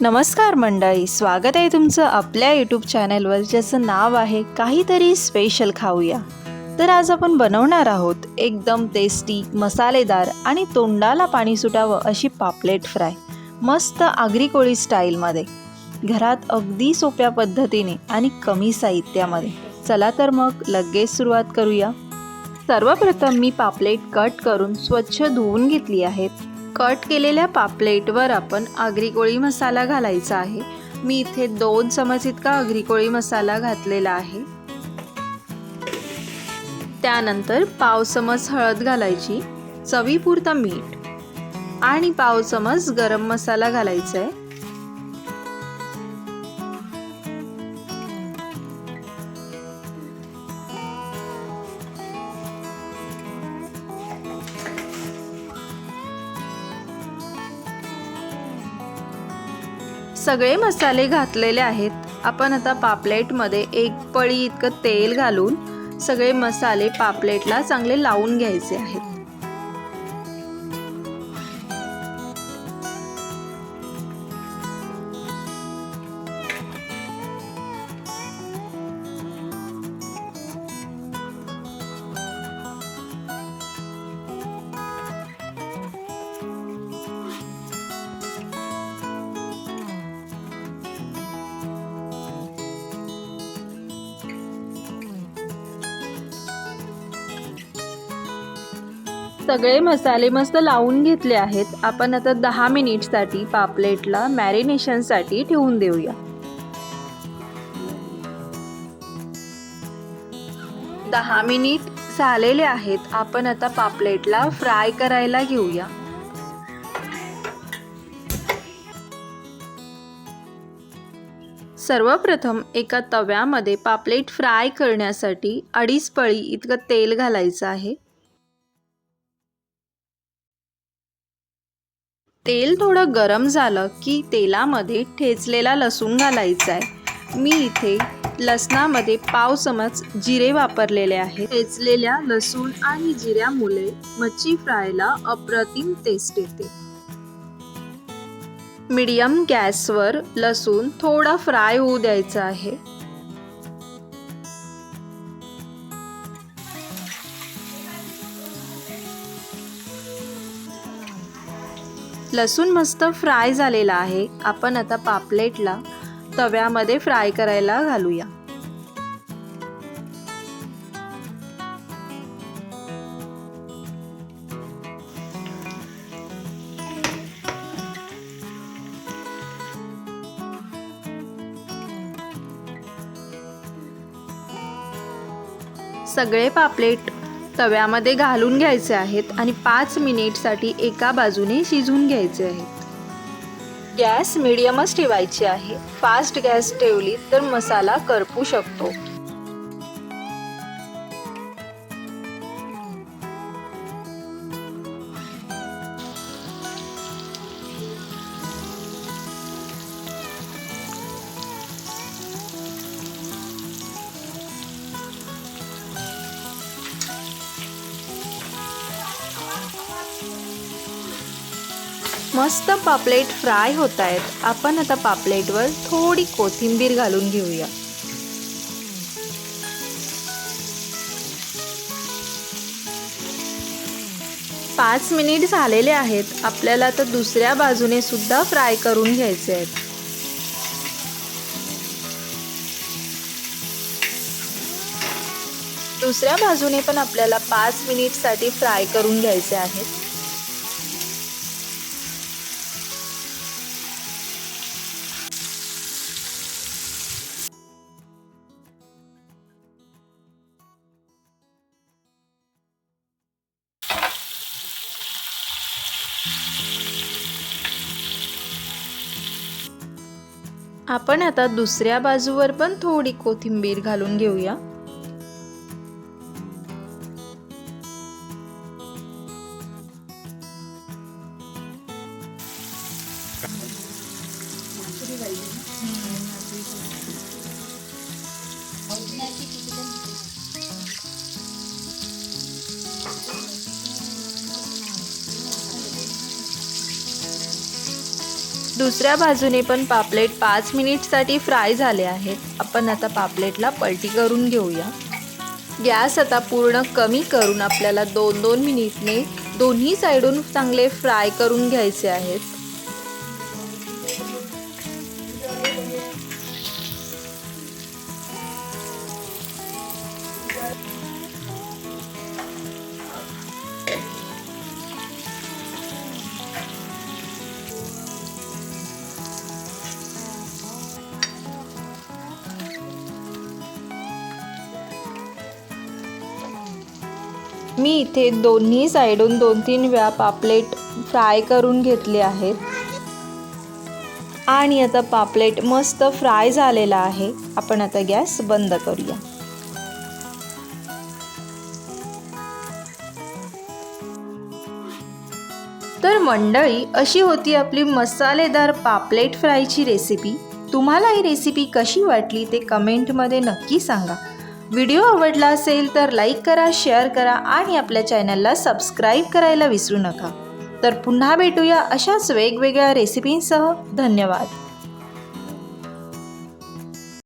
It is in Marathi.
नमस्कार मंडळी स्वागत आहे तुमचं आपल्या यूट्यूब चॅनलवर ज्याचं नाव आहे काहीतरी स्पेशल खाऊया. तर आज आपण बनवणार आहोत एकदम टेस्टी मसालेदार आणि तोंडाला पाणी सुटावं अशी पापलेट फ्राय मस्त आगरी कोळी स्टाईलमध्ये घरात अगदी सोप्या पद्धतीने आणि कमी साहित्यामध्ये. चला तर मग लगेच सुरुवात करूया. सर्वप्रथम मी पापलेट कट करून स्वच्छ धुवून घेतली आहेत कट केलेल्या पापलेटवर आपण आगरी कोळी मसाला घालायचा आहे. मी इथे दोन चमच इतका आगरी कोळी मसाला घातलेला आहे. त्यानंतर पाव चमच हळद घालायची चवीपुरता मीठ आणि पाव चमच गरम मसाला घालायचा आहे. सगळे मसाले घातलेले आहेत. आपण आता पापलेटमध्ये एक पळी इतकं तेल घालून सगळे मसाले पापलेटला चांगले लावून घ्यायचे आहेत. सगळे मसाले मस्त लावून घेतले आहेत. आपण आता दहा मिनिटसाठी पापलेटला मॅरिनेशनसाठी ठेवून देऊया. दहा मिनिट झालेले आहेत. आपण आता पापलेटला फ्राय करायला घेऊया. सर्वप्रथम एका तव्यामध्ये पापलेट फ्राय करण्यासाठी अडीच पळी इतकं तेल घालायचं आहे. तेल थोडं गरम झालं की तेलामध्ये ठेचलेला लसूण घालायचा आहे मी इथे लसणामध्ये पाव चमच जिरे वापरलेले आहे ठेचलेल्या लसूण आणि जिऱ्यामुळे मच्छी फ्रायला अप्रतिम टेस्ट येते. मीडियम गॅसवर लसूण थोडा फ्राय होऊ द्यायचा आहे. लसूण मस्त फ्राय झालेला आहे. आपण आता पापलेटला तव्यामध्ये फ्राय करायला घालूया. सगळे पापलेट तव्यामध्ये घालून घ्यायचे आहेत आणि पाच मिनिटसाठी एका बाजूने शिजून घ्यायचे आहेत. गॅस मिडियमच ठेवायची आहे. फास्ट गॅस ठेवली तर मसाला करपू शकतो. मस्त पापलेट फ्राय होत आहेत आपण आता पापलेटवर थोडी कोथिंबीर घालून घेऊया. पाच मिनिट झालेले आहेत. आपल्याला आता दुसऱ्या बाजूने सुद्धा फ्राय करून घ्यायचे आहेत. दुसऱ्या बाजूने पण आपल्याला पाच मिनिटसाठी फ्राय करून घ्यायचे आहेत. आपण आता दुसऱ्या बाजूवर पण थोडी कोथिंबीर घालून घेऊया. दुसऱ्या बाजूने पण पापलेट पाच मिनिटसाठी फ्राय झाले आहेत. आपण आता पापलेटला पलटी करून घेऊया. गॅस आता पूर्ण कमी करून आपल्याला दोन दोन मिनिटने दोन्ही साईडून चांगले फ्राय करून घ्यायचे आहेत. मी इथे दोन्ही साईडून दोन तीन वेळा पापलेट फ्राय करून घेतले आहेत. आणि आता पापलेट मस्त फ्राय झालेला आहे. आपण आता गॅस बंद करूया. तर मंडळी अशी होती आपली मसालेदार पापलेट फ्रायची रेसिपी. तुम्हाला ही रेसिपी कशी वाटली ते कमेंटमध्ये नक्की सांगा. व्हिडिओ आवडला असेल तर लाईक करा शेअर करा आणि आपल्या चॅनलला सबस्क्राईब करायला विसरू नका. तर पुन्हा भेटूया अशाच वेगवेगळ्या रेसिपींसह. धन्यवाद.